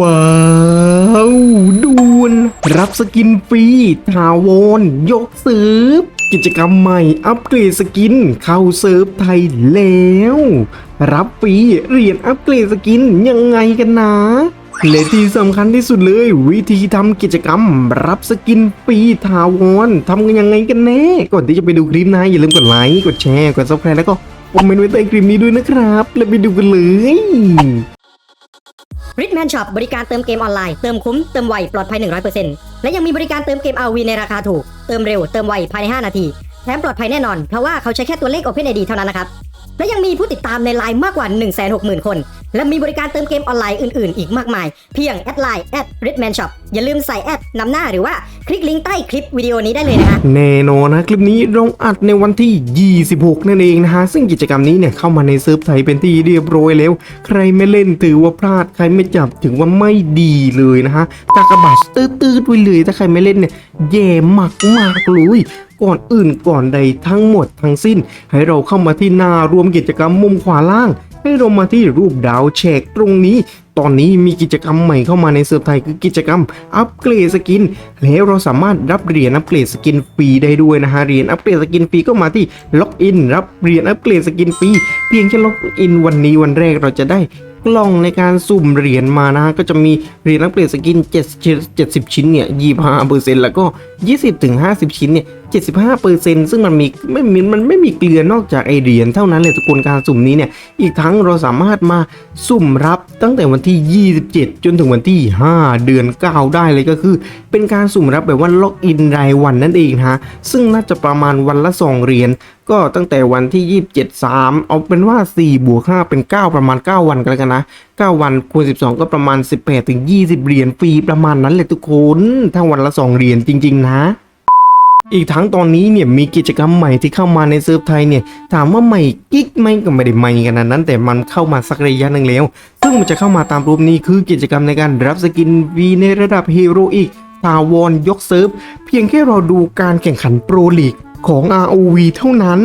ว้าวด่วนรับสกินฟรีทาวอนยกเซิร์ฟกิจกรรมใหม่อัปเกรดสกินเข้าเซิร์ฟไทยแล้ว รับฟรีเหรียญอัปเกรดสกินยังไงกันนะและที่สำคัญที่สุดเลย วิธีทำกิจกรรม รับสกินฟรีทาวอนทำกันยังไงกันแน่ก่อนที่จะไปดูคลิปนะอย่าลืมกดไลค์กดแชร์กดซับสไครต์แล้วก็คอมเมนต์ไว้ใต้คลิปนี้ด้วยนะครับ แล้วไปดูกันเลย ริดแมนช็อปบริการเติมเกมออนไลน์ เติมคุ้ม เติมไว ปลอดภัย 100%และยังมีบริการเติมเกม RV ในราคาถูก เติมเร็ว เติมไว ภายใน 5 นาที แถมปลอดภัยแน่นอน เพราะว่าเขาใช้แค่ตัวเลข OpenID เท่านั้นนะครับ และยังมีผู้ติดตามในไลน์มากกว่า 160,000 คน และมีบริการเติมเกมออนไลน์อื่นๆ อีกมากมาย เพียงแอดไลน์แอดริทแมนช็อปอย่าลืมใส่แอดนำหน้าหรือว่าคลิกลิงก์ใต้คลิปวิดีโอนี้ได้เลยนะฮะแน่นอนนะคลิปนี้เราอัดในวันที่ 26 นั่นเองนะฮะ ซึ่งกิจกรรมนี้เนี่ยเข้ามาในเซิร์ฟไทยเป็นที่เรียบร้อยแล้ว ใครไม่เล่นถือว่าพลาด ใครไม่จับถือว่าไม่ดีเลยนะฮะกากบาทตื้อๆไว้เลย ถ้าใครไม่เล่นเนี่ยแย่มากมากๆเลยก่อนอื่นก่อนใดทั้งหมดทั้งสิ้น ให้เราเข้ามาที่หน้ารวมกิจกรรมมุมขวาล่าง ให้เรามาที่รูปดาวแฉกตรงนี้ ตอนนี้มีกิจกรรมใหม่เข้ามาในเซิร์ฟไทยคือกิจกรรมอัปเกรดสกิน แล้วเราสามารถรับเหรียญอัปเกรดสกินฟรีได้ด้วยนะฮะเหรียญอัปเกรดสกินฟรีก็มาที่ล็อกอินรับเหรียญอัปเกรดสกินฟรีเพียงแค่ล็อกอินวันนี้วันแรกเราจะได้ กล่องในการสุ่มเหรียญมานะฮะก็จะมีเหรียญอัปเกรดสกิน7 70 ชิ้นเนี่ย25เปอร์เซ็นต์แล้วก็ 20ถึง50 ชิ้นเนี่ย75เปอร์เซ็นต์ซึ่งมันมีไม่มีมันไม่มีเกลือนอกจากไอเหรียญเท่านั้นเลยทุกคนการสุ่มนี้เนี่ยอีกทั้งเราสามารถมาสุ่มรับตั้งแต่วันที่ 27 จนถึงวันที่ 5 เดือน 9 ได้เลยก็คือ เป็นการสุ่มรับแบบว่าล็อกอินรายวันนั่นเองฮะซึ่งน่าจะประมาณวันละ2เหรียญ ก็ตั้งแต่วันที่ 27 3 เอาเป็นว่า 4 บวก 5 เป็น 9 ประมาณ 9 วันกันแล้วกันนะ 9 วันคูณ 12 ก็ประมาณ 18 ถึง 20 เหรียญฟรีประมาณนั้นเลยทุกคน ถ้าวันละ 2 เหรียญจริง ๆ นะอีกทั้งตอนนี้เนี่ยมีกิจกรรมใหม่ที่เข้ามาในเซิร์ฟไทยเนี่ยถามว่าใหม่กิ๊กไหมก็ไม่ได้ใหม่ขนนั้น แต่มันเข้ามาสักระยะหนึ่งแล้ว ซึ่งมันจะเข้ามาตามรูปนี้คือกิจกรรมในการรับสกินวีในระดับฮีโร่อีกทาวอนยกเซิร์ฟ เพียงแค่เราดูการแข่งขันโปรลีก ของ ROV เท่านั้น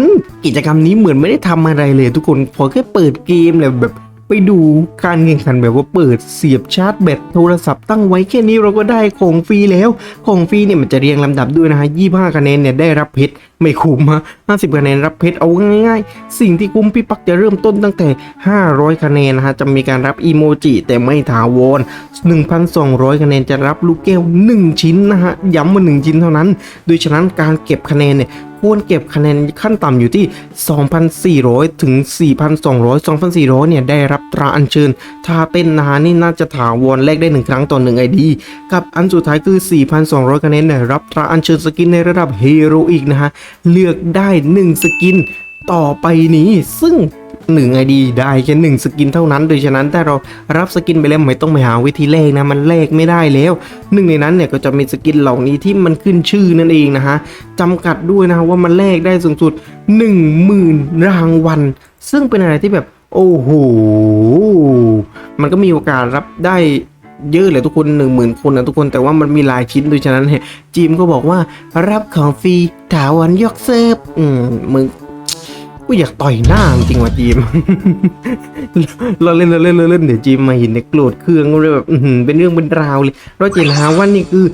กิจกรรมนี้เหมือนไม่ได้ทำอะไรเลย ทุกคนพอแค่เปิดเกมเลยแบบไปดูการแข่งขันแบบว่าเปิดเสียบชาร์จแบตโทรศัพท์ตั้งไว้แค่นี้เราก็ได้ของฟรีแล้ว ของฟรีเนี่ยมันจะเรียงลำดับด้วยนะฮะ25คะแนนเนี่ยได้รับเพชรไม่คุ้มฮะ50คะแนนรับเพชรเอาง่ายๆ สิ่งที่คุ้มพี่ปักจะเริ่มต้นตั้งแต่ 500 คะแนนนะฮะจะมีการรับอีโมจิแต่ไม่ถาวร 1,200 คะแนนจะรับลูกแก้ว 1 ชิ้นนะฮะย้ำว่า1ชิ้นเท่านั้น โดยฉะนั้นการเก็บคะแนนเนี่ย ควรเก็บคะแนนขั้นต่ำอยู่ที่ 2,400 ถึง 4,200 2,400 เนี่ย ได้รับตราอัญเชิญ ถ้าเต้นนานนี่น่าจะถาวรแลกได้ 1 ครั้งต่อ1 ID กับอันสุดท้ายคือ 4,200 คะแนนเนี่ยรับตราอัญเชิญสกินในระดับเฮโรอีกนะฮะ เลือกได้ 1 สกินต่อไปนี้ซึ่ง 1 ID ไอดีได้แค่1สกินเท่านั้น โดยฉะนั้นถ้าเรารับสกินไปแล้วไม่ต้องไปหาวิธีแลกนะมันแลกไม่ได้แล้วหนึ่งในนั้นเนี่ยก็จะมีสกินเหล่านี้ที่มันขึ้นชื่อนั่นเองนะฮะจำกัดด้วยนะว่ามันแลกได้สูงสุด 10,000 รางวัลซึ่งเป็นอะไรที่แบบโอ้โหมันก็มีโอกาสรับได้เยอะเลยทุกคนหนึ่งหมื่นคนนะทุกคนแต่ว่ามันมีหลายชิ้นโดยฉะนั้นเนี่ยจีมก็บอกว่ารับของฟรีถาวันยกเซิร์ฟอืมมึง กูอยากต่อยหน้าจริงว่ะจีม เราเล่นเราเล่นเราเล่นเดี๋ยวจีมมาเห็นเนี่ยโกรธเครื่องเลยแบบเป็นเรื่องเป็นราวเลย เราจะเห็นหาว่านี่คือ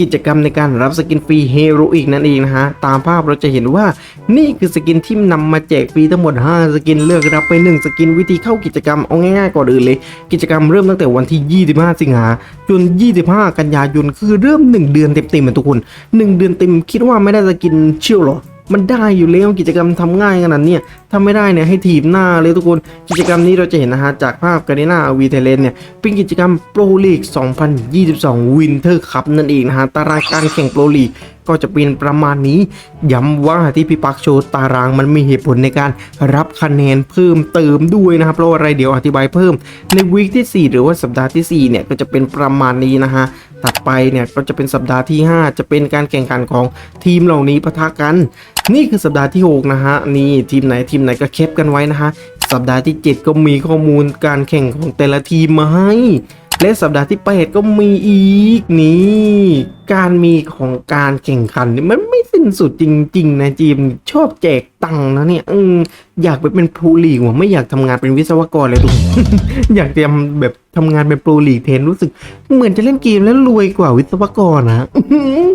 กิจกรรมในการรับสกินฟรีเฮโรอีกนั่นเองนะฮะ ตามภาพเราจะเห็นว่านี่คือสกินที่นำมาแจกฟรีทั้งหมด 5 สกินเลือกรับไป 1 สกินวิธีเข้ากิจกรรมเอาง่ายๆก่อนอื่นเลย กิจกรรมเริ่มตั้งแต่วันที่ 25 สิงหาจน 25 กันยายนคือเริ่ม 1 เดือนเต็มๆอะทุกคน 1 เดือนเต็มคิดว่าไม่ได้สกินเชี่ยวหรอ มันได้อยู่แล้วกิจกรรมทำง่ายขนาดนี้ยถ้าไม่ได้เนี่ยให้ถีบหน้าเลยทุกคน กิจกรรมนี้เราจะเห็นนะฮะจากภาพการีนาวีเทเลนเนี่ยเป็นกิจกรรมโปรลีก 2022 วินเทอร์คัพนั่นเองนะฮะตารางการแข่งโปรลีกก็จะเป็นประมาณนี้ ย้ำว่าที่พี่ปักโชว์ตารางมันมีเหตุผลในการรับคะแนนเพิ่มเติมด้วยนะครับเพราะว่าอะไรเดี๋ยวอธิบายเพิ่ม ในวีคที่ 4 หรือว่าสัปดาห์ที่ 4 เนี่ยก็จะเป็นประมาณนี้นะฮะถัดไปเนี่ยก็จะเป็นสัปดาห์ที่ 5 จะเป็นการแข่งขันของทีมเหล่านี้ปะทะกัน นี่คือสัปดาห์ที่ 6 นะฮะ นี่ทีมไหนทีมไหนก็แคปกันไว้นะฮะ สัปดาห์ที่ 7 ก็มีข้อมูลการแข่งของแต่ละทีมมาให้และสัปดาห์ที่8ก็มีอีกนี่ การมีของการแข่งขันนี่มันไม่สิ้นสุดจริง ๆ นะจีมชอบแจกตังค์นะเนี่ยออยากไปเป็นโปรลีกว่ะไม่อยากทำงานเป็นวิศวกรเลยทุกอยากจะทำแบบ ทำงานเป็นโปรลีกแทนรู้สึก เหมือนจะเล่นเกมแล้วรวยกว่าวิศวกรนะ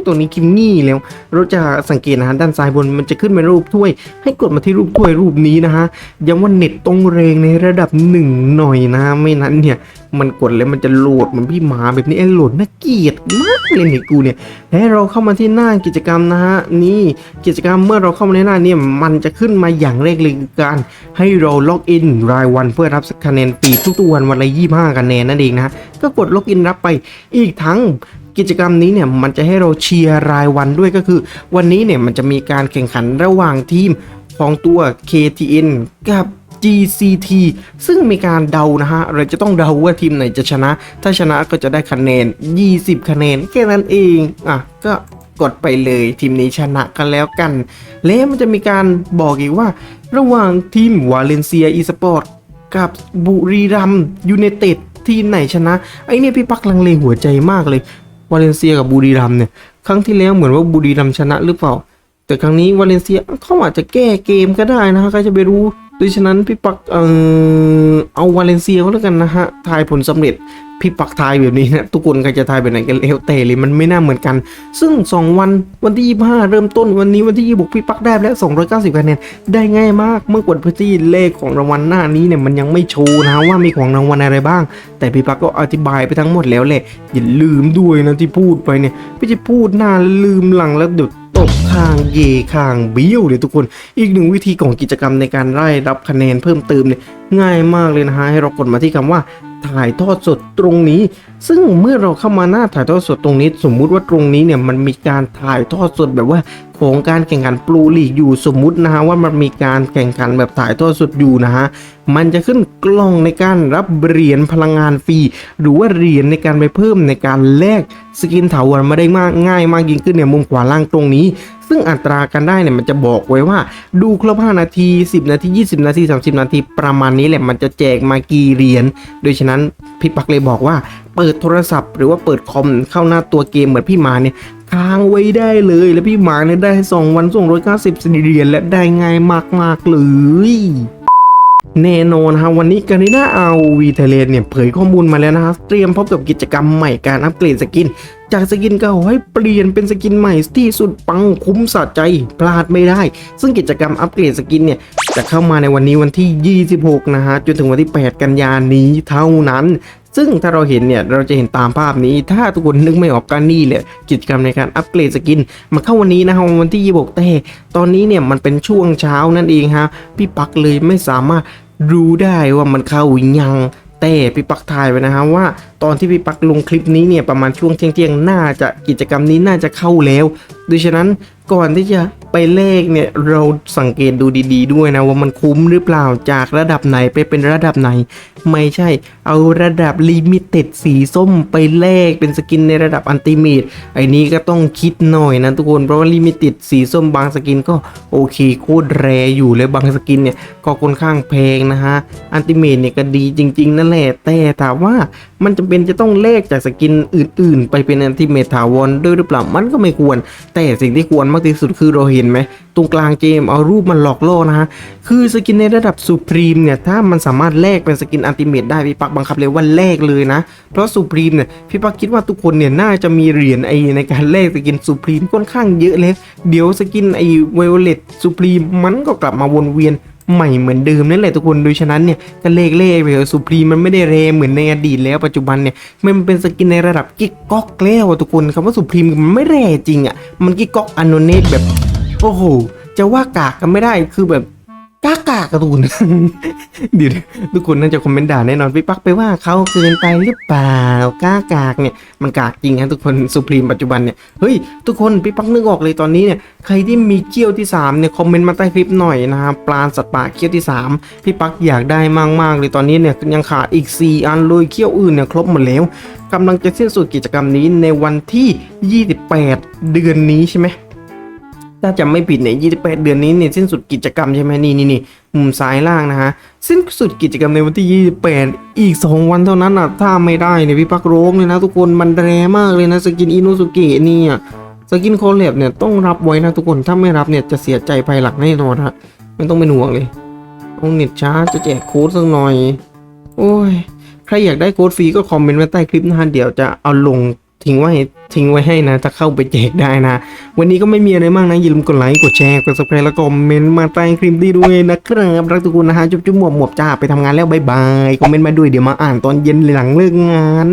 ตัวนี้คิมมี่แล้ว เราจะสังเกตนะฮะด้านซ้ายบนมันจะขึ้นเป็นรูปถ้วย ให้กดมาที่รูปถ้วยรูปนี้นะฮะย้ำว่าเน็ตต้องแรงในระดับหนึ่งหน่อยนะ ไม่นั้นเนี่ย มันกดแล้วมันจะโหลดเหมือนพี่หมาแบบนี้ไอ้โหลดน่าเกลียดมากเลยเนี่ยกูเนี่ยและเราเข้ามาที่หน้ากิจกรรมนะฮะนี่กิจกรรมเมื่อเราเข้ามาในหน้าเนี่ยมันจะขึ้นมาอย่างแรกเลยการ ให้เราล็อกอินรายวันเพื่อรับคะแนนฟรีทุกๆวันวันละ25คะแนนนั่นเองนะฮะก็กดล็อกอินรับไปอีกทั้งกิจกรรมนี้เนี่ยมันจะให้เราเชียร์รายวันด้วยก็คือ วันนี้เนี่ยมันจะมีการแข่งขันระหว่างทีมของตัว KTN กับ GCT ซึ่งมีการเดานะฮะ เราจะต้องเดาว่าทีมไหนจะชนะ ถ้าชนะก็จะได้คะแนน 20 คะแนนแค่นั้นเอง อะ ก็กดไปเลยทีมนี้ชนะกันแล้วกัน แล้วมันจะมีการบอกอีกว่า ระหว่างทีมวาเลนเซียอีสปอร์ตกับบุรีรัมยูเนเต็ด ทีมไหนชนะ ไอเนี่ยพี่ปักลังเลหัวใจมากเลยวาเลนเซียกับบุรีรัมเนี่ยครั้งที่แล้วเหมือนว่าบุรีรัมชนะหรือเปล่า แต่ครั้งนี้วาเลนเซียเขาอาจจะแก้เกมก็ได้นะฮะใครจะไปรู้ ดังนั้นพี่ปักเออเอาวาเลนเซียก็แล้วกันนะฮะทายผลสำเร็จพี่ปักทายแบบนี้นะทุกคนใครจะทายแบบไหนกันแล้วแต่เลยมันไม่น่าเหมือนกัน ซึ่ง 2 วันวันที่ 25 เริ่มต้นวันนี้วันที่26พี่ปักได้แล้ว 290คะแนนได้ง่ายมากเมื่อกดพื้นที่เลขของรางวัลหน้านี้เนี่ยมันยังไม่โชว์นะว่ามีของรางวัลอะไรบ้าง แต่พี่ปักก็อธิบายไปทั้งหมดแล้วแหละอย่าลืมด้วยนะที่พูดไปเนี่ยไม่ใช่พูดหน้าลืมหลังแล้วเดี๋ยวางเยข้างเบี้ยวเลยทุกคน อีกหนึ่งวิธีของกิจกรรมในการไล่รับคะแนนเพิ่มเติมเนี่ยง่ายมากเลยนะฮะให้เรากดมาที่คำว่าถ่ายทอดสดตรงนี้ ซึ่งเมื่อเราเข้ามาหน้าถ่ายทอดสดตรงนี้ สมมุติว่าตรงนี้เนี่ยมันมีการถ่ายทอดสดแบบว่าของการแข่งขันปลูลีกอยู่สมมุตินะฮะว่ามันมีการแข่งขันแบบถ่ายทอดสดอยู่นะฮะมันจะขึ้นกล้องในการรับเหรียญพลังงานฟรีหรือว่าเหรียญในการไปเพิ่มในการแลกสกินถาวรมาได้มากง่ายมากยิ่งขึ้นเนี่ยมุมขวาล่างตรงนี้ ซึ่งอัตราการได้เนี่ยมันจะบอกไว้ว่า ดูครบ5นาที 10 นาที 20 นาที 30 นาที ประมาณนี้แหละมันจะแจกมากี่เหรียญโดยฉะนั้นพี่ปักเลยบอกว่าเปิดโทรศัพท์ หรือว่าเปิดคอมเข้าหน้าตัวเกมเหมือนพี่หมาเนี่ยค้างไว้ได้เลย แล้วพี่หมาเนี่ยได้2วันส่ง190เหรียญและได้ง่ายมากๆเลย แน่นอนฮะวันนี้การีนาอาวีไทยแลนเนี่ยเผยข้อมูลมาแล้วนะฮะเตรียมพบกับกิจกรรมใหม่การอัปเกรดสกิน จากสกินเก่าให้เปลี่ยนเป็นสกินใหม่ที่สุดปังคุ้มสะใจพลาดไม่ได้ ซึ่งกิจกรรมอัปเกรดสกินเนี่ยจะเข้ามาในวันนี้วันที่ 26 นะฮะจนถึงวันที่ 8 กันยานนี้เท่านั้นซึ่งถ้าเราเห็นเนี่ยเราจะเห็นตามภาพนี้ ถ้าทุกคนนึกไม่ออกก็นี่แหละกิจกรรมในการอัปเกรดสกิน มาเข้าวันนี้นะฮะวันที่ 26 แต่ตอนนี้เนี่ยมันเป็นช่วงเช้านั่นเองฮะพี่ปักเลยไม่สามารถ รู้ได้ว่ามันเข้ายังแต่พี่ปักทายไปนะฮะว่าตอนที่พี่ปักลงคลิปนี้เนี่ยประมาณช่วงเที่ยงๆน่าจะกิจกรรมนี้น่าจะเข้าแล้วดังนั้น ก่อนที่จะไปเลขเนี่ยเราสังเกตดูดีๆ ด้วยนะว่ามันคุ้มหรือเปล่าจากระดับไหนไปเป็นระดับไหน ไม่ใช่เอาระดับลิมิเต็ดสีส้มไปแลกเป็นสกินในระดับอันติเมตไอ้นี้ก็ต้องคิดหน่อยนะทุกคนเพราะว่าลิมิเต็ดสีส้มบางสกินก็โอเคโคตรแรอยู่เลยบางสกินเนี่ยก็ค่อนข้างแพงนะฮะอันติเมตเนี่ยก็ดีจริง ๆ นั่นแหละแต่ถามว่ามันจำเป็นจะต้องแลกจากสกินอื่น ๆ ไปเป็นอันติเมตถาวรด้วยหรือเปล่ามันก็ไม่ควร แต่สิ่งที่ควรมากที่สุดคือเราเห็นไหมตรงกลางเกมเอารูปมันหลอกล่อนะฮะคือสกินในระดับสุพรีมเนี่ยถ้ามันสามารถแลกเป็นสกินอัลติเมตได้พี่ปักบังคับเลยว่าแลกเลยนะ เพราะสุพรีมเนี่ยพี่ปักคิดว่าทุกคนเนี่ยน่าจะมีเหรียญไอในการแลกสกินสุพรีมค่อนข้างเยอะเลย เดี๋ยวสกินไอเวลเลตสุพรีมมันก็กลับมาวนเวียน ใหม่เหมือนเดิมนั่นแหละทุกคนโดยฉะนั้นเนี่ยก็เลขเลขไปเถอะสุพรีมันไม่ได้เรเหมือนในอดีตแล้วปัจจุบันเนี่ยมันเป็นสกินในระดับกิ๊กก๊อกแล้วอะทุกคนคำว่าสุพรีมมันไม่แรจริงอะมันกิ๊กก๊อกอันโนเนตแบบโอ้โหจะว่ากากกันไม่ได้คือแบบ กากากการะตูน เดี๋ยวทุกคนน่าจะคอมเมนต์ด่าแน่นอนพี่ปักไปว่าเขาเกินไปหรือเปล่ากากากเนี่ยมันกากจริงฮะทุกคนสุพรีมปัจจุบันเนี่ยเฮ้ยทุกคนพี่ปักนึกออกเลยตอนนี้เนี่ยใครที่มีเกี้ยวที่3เนี่ยคอมเมนต์มาใต้คลิปหน่อยนะครับปลาสัตว์ป่าเกี้ยวที่ 3 พี่ปักอยากได้มากๆเลยตอนนี้เนี่ยยังขาดอีก 4 อันเลยเกี้ยวอื่นเนี่ยครบหมดแล้วกำลังจะสิ้นสุดกิจกรรมนี้ในวันที่ 28 เดือนนี้ใช่ไหม ถ้าจำไม่ผิดเนี่ย28เดือนนี้เนี่ยสิ้นสุดกิจกรรมใช่ไหมนี่นี่นี่มุมซ้ายล่างนะฮะ สิ้นสุดกิจกรรมในวันที่ 28 อีก 2 วันเท่านั้นอะ ถ้าไม่ได้เนี่ยพี่ปักโรงเลยนะทุกคนมันแรงมากเลยนะสกินอินุสุเกะเนี่ยสกินโคเลบเนี่ยต้องรับไว้นะทุกคนถ้าไม่รับเนี่ยจะเสียใจภายหลังแน่นอนฮะไม่ต้องเป็นห่วงเลยต้องเน็ตช้าจะแจกโค้ดสักหน่อย โอ้ยใครอยากได้โค้ดฟรีก็คอมเมนต์ไว้ใต้คลิปนะฮะเดี๋ยวจะเอาลง ทิ้งไว้ทิ้งไว้ให้นะ ถ้าเข้าไปแจกได้นะ วันนี้ก็ไม่มีอะไรมากนะ อย่าลืมกดไลค์กดแชร์กด subscribe แล้วก็คอมเมนต์มาใต้คลิปดีด้วยนะครับรักทุกคนนะฮะจุ๊บจุ๊บหมวบหมวบจ้าไปทำงานแล้วบายบายคอมเมนต์มาด้วยเดี๋ยวมาอ่านตอนเย็นหลังเลิกงาน